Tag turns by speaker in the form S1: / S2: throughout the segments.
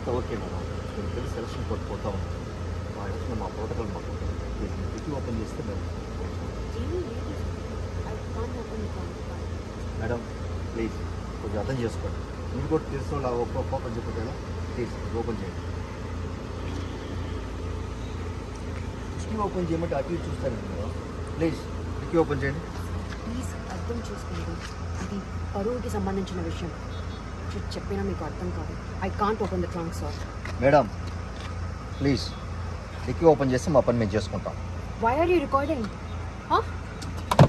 S1: అంతా okay madam. మేము తెలిసి సెలక్షన్ కోడ్ పోతా మా వచ్చిన మా ప్రోటోకాల్ మాకు డిక్కి ఓపెన్ చేస్తే మేము
S2: ఐ ఓపెన్
S1: మేడం. ప్లీజ్ కొంచెం అర్థం చేసుకోండి. మీరు కూడా తెలుసు వాళ్ళు ఒక్క ఓపెన్ చెప్పండి ప్లీజ్ ఓపెన్ చేయండి. డిక్కి ఓపెన్ చేయమంటే అటు చూస్తాను మేడం. ప్లీజ్ డిక్కి ఓపెన్ చేయండి.
S2: ప్లీజ్ అర్థం చేసుకోండి. ఇది పరువుకి సంబంధించిన విషయం. చెప్పినా మీకు అర్థం కాదు. I can't open the trunk sir
S1: madam please dicky open చేస్తే మా పని మేము చేసుకుంటాం
S2: why are you recording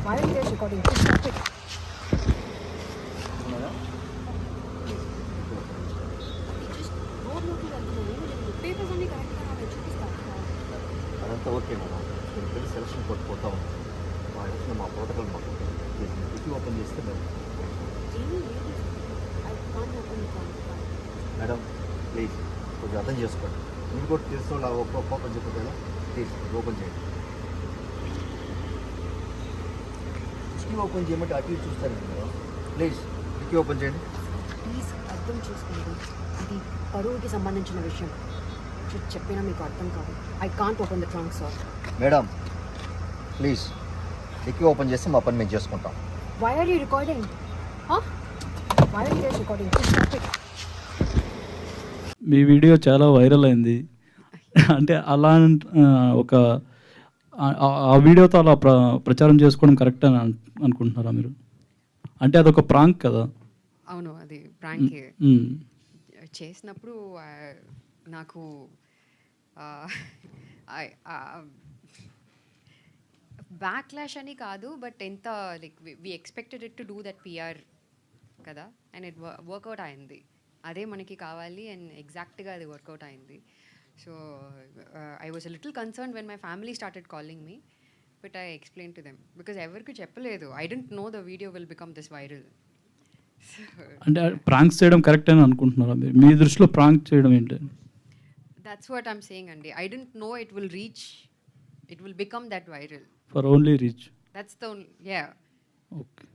S2: why are you recording
S1: అదంతా ఓకే మేడం సెలక్షన్ కోడ్ పోతా ఉంది మా ఎలక్షన్ మా ప్రోటోకాల్ మాకు. డిక్కి ఓపెన్ చేస్తే మేము
S2: ఏమీ లేదు I can't open the trunk
S1: madam please కొంచెం అర్థం చేసుకోండి. మీరు కూడా తెలుసు వాళ్ళు ఒక్క ఓపెన్ చెప్పండి కదా ప్లీజ్ ఓపెన్ చేయండి. డిక్కి ఓపెన్ చేయమంటే అటు చూస్తాను మేడం. ప్లీజ్ డిక్కి ఓపెన్ చేయండి.
S2: ప్లీజ్ అర్థం చేసుకోండి. ఇది పరువుకి సంబంధించిన విషయం. చెప్పినా మీకు అర్థం కాదు. I can't open the trunk sir.
S1: Madam please dicky open చేస్తే మా పని మేము చేసుకుంటాం.
S2: Why are you recording why are you recording
S3: me video చాలా వైరల్ అయింది. అంటే అలా ఒక ఆ- వీడియోతో అలా ప్ర ప్రచారం చేసుకోవడం కరెక్ట్ అని అను- అనుకుంటున్నారా మీరు? అంటే అదొక ప్రాంక్ కదా?
S4: అవును అది ప్రాంక్. చేసినప్పుడు నాకు బ్యాక్లాష్ అని కాదు బట్ ఎంత like we expected it to do that PR కదా? అండ్ ఇట్ వర్కౌట్ అయింది. అదే మనకి కావాలి అండ్ ఎగ్జాక్ట్గా అది వర్కౌట్ అయింది. So I was little concern when my family started calling me but I explain to them because ఎవరికి చెప్పలేదు. I don't know the video will become this viral
S3: అంటే ప్రాంక్స్ చేయడం కరెక్ట్ అని అనుకుంటున్నారా మీ దృష్టిలో ప్రాంక్ చేయడం ఏంటి?
S4: That's what I'm saying, Andy. I didn't know it will reach, it will become that viral.
S3: For only reach
S4: That's the, only, yeah.
S3: Okay